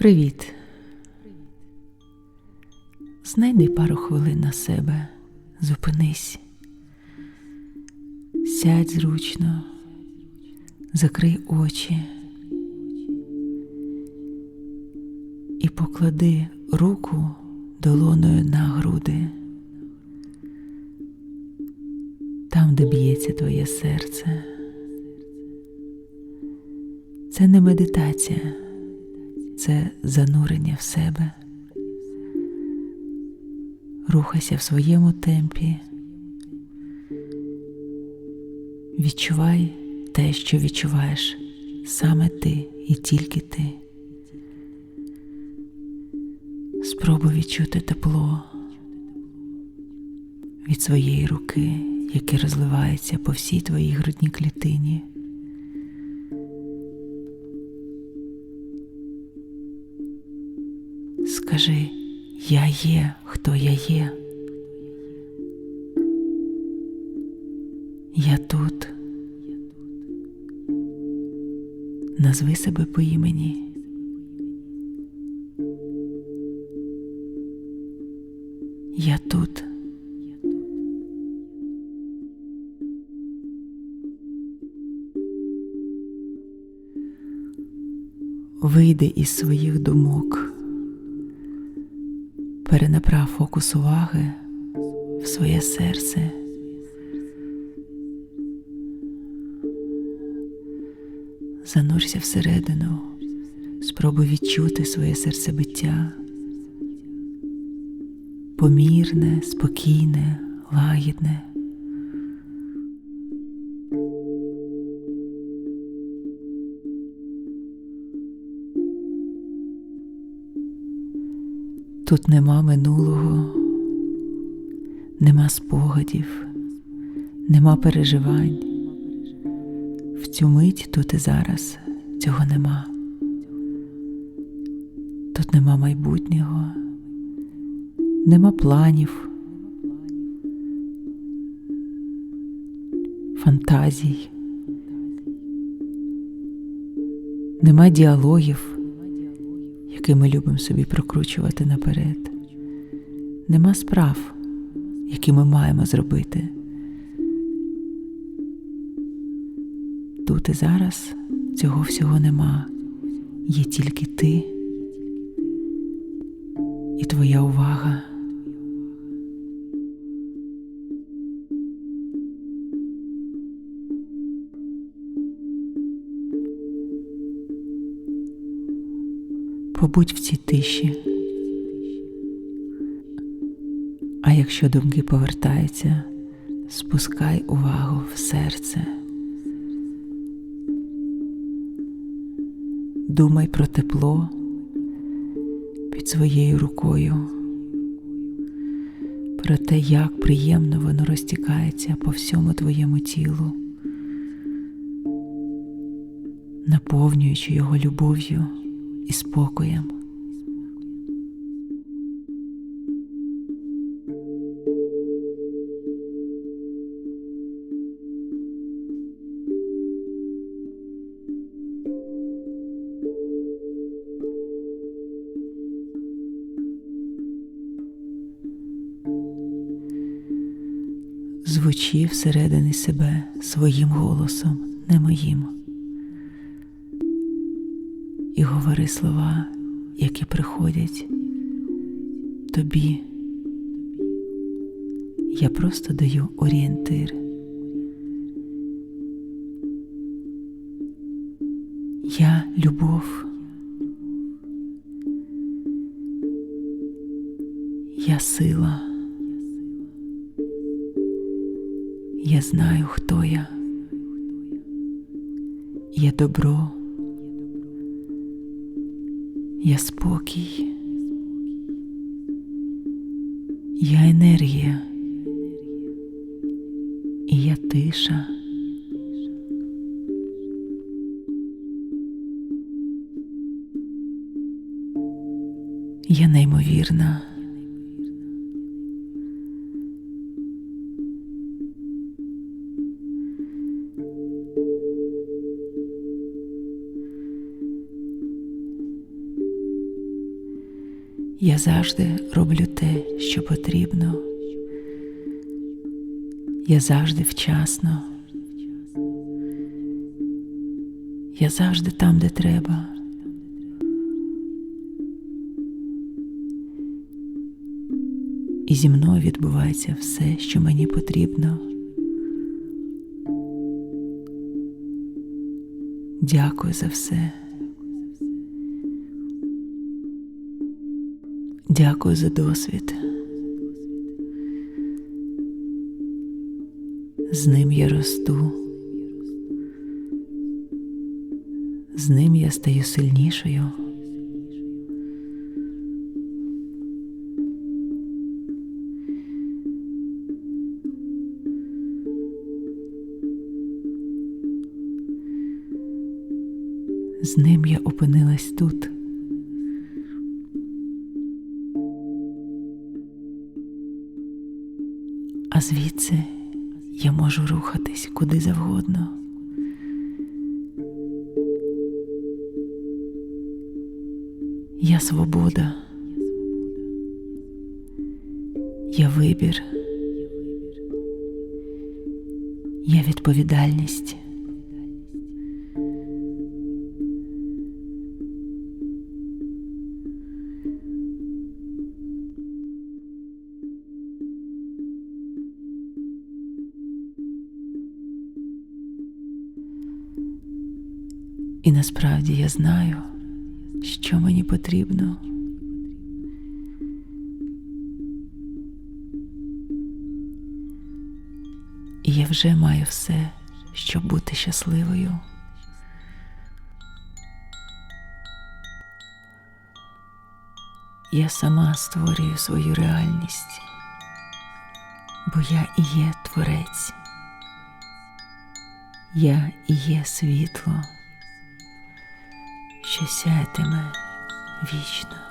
Привіт. Знайди пару хвилин на себе, зупинись, сядь зручно, закрий очі. І поклади руку долоною на груди, там, де б'ється твоє серце. Це не медитація, це занурення в себе. Рухайся в своєму темпі. Відчувай те, що відчуваєш саме ти і тільки ти. Спробуй відчути тепло від своєї руки, яке розливається по всій твоїй грудній клітині. Скажи, я є, хто я є. Я тут. Назви себе по імені. Я тут. Вийди із своїх думок, перенаправ фокус уваги в своє серце. Занурся всередину, спробуй відчути своє серцебиття, помірне, спокійне, лагідне. Тут нема минулого, нема спогадів, нема переживань. В цю мить тут і зараз цього нема. Тут нема майбутнього, нема планів, фантазій, нема діалогів, які ми любимо собі прокручувати наперед, нема справ, які ми маємо зробити. Тут і зараз цього всього нема, є тільки ти і твоя увага. Побудь в цій тиші. А якщо думки повертаються, спускай увагу в серце. Думай про тепло під своєю рукою, про те, як приємно воно розтікається по всьому твоєму тілу, наповнюючи його любов'ю і спокоєм. Звучи всередині себе своїм голосом, не моїм. І говори слова, які приходять тобі. Я просто даю орієнтир. Я любов. Я сила. Я знаю, хто я. Я добро. Я спокій. Я енергія. І я тиша. Я неймовірна. Я завжди роблю те, що потрібно. Я завжди вчасно. Я завжди там, де треба. І зі мною відбувається все, що мені потрібно. Дякую за все. Дякую за досвід. З ним я росту. З ним я стаю сильнішою. З ним я опинилась тут. А я можу рухатись куди завгодно. Я свобода. Я вибір. Я відповідальність. І насправді я знаю, що мені потрібно. І я вже маю все, щоб бути щасливою. Я сама створюю свою реальність, бо я і є творець, я і є світло, що сятиме вічно.